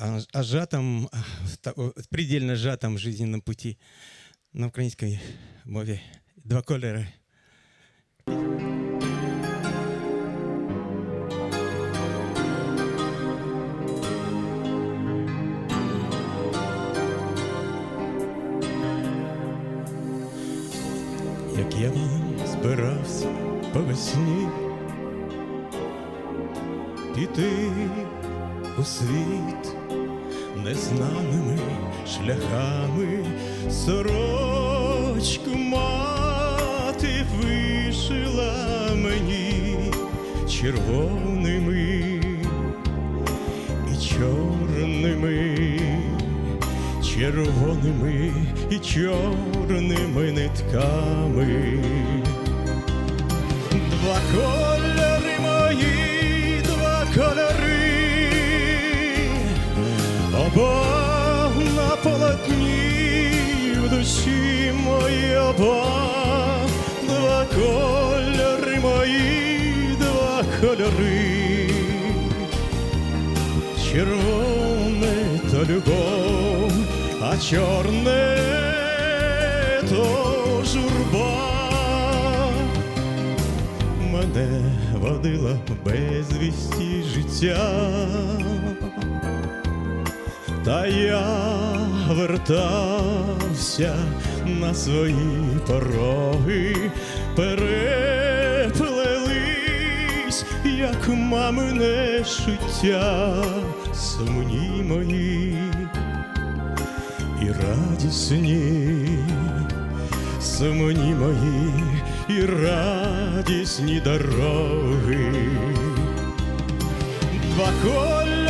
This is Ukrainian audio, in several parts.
о, сжатом, предельно сжатом жизненном пути на українській мові. Два кольори. Як я збирався по весні піти у світ незнаними шляхами сорочку мати вишила мені червоними і чорними, червоними і чорними нитками. Два оба на полотні в душі мої оба, два кольори мої, два кольори, червоне то любов, а чорне то журба. Мене водила безвісті життя, та я вертався на свої пороги, переплелись, як мамине шиття, сумні мої і радісні сумні мої і радісні дороги. Два кольори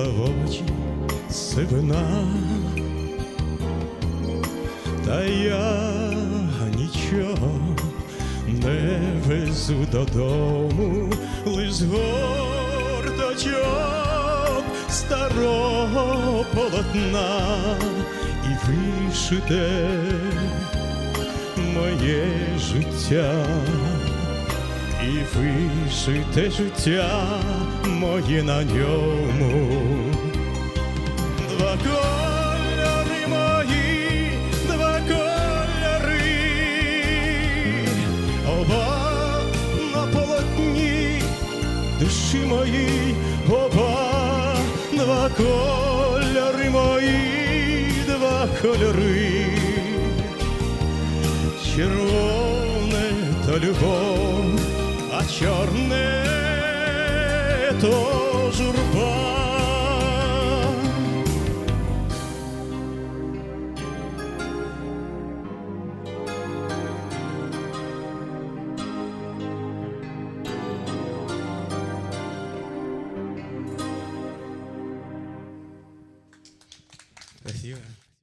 кинула в очі сивина. Та я нічого не везу додому, лиш з горточок старого полотна і вишите моє життя, і вишите життя моє на ньому. Два кольори мої, два кольори, оба на полотні душі мої, оба, два кольори мої, два кольори, червоне то любов, чорне то журба. Спасибо.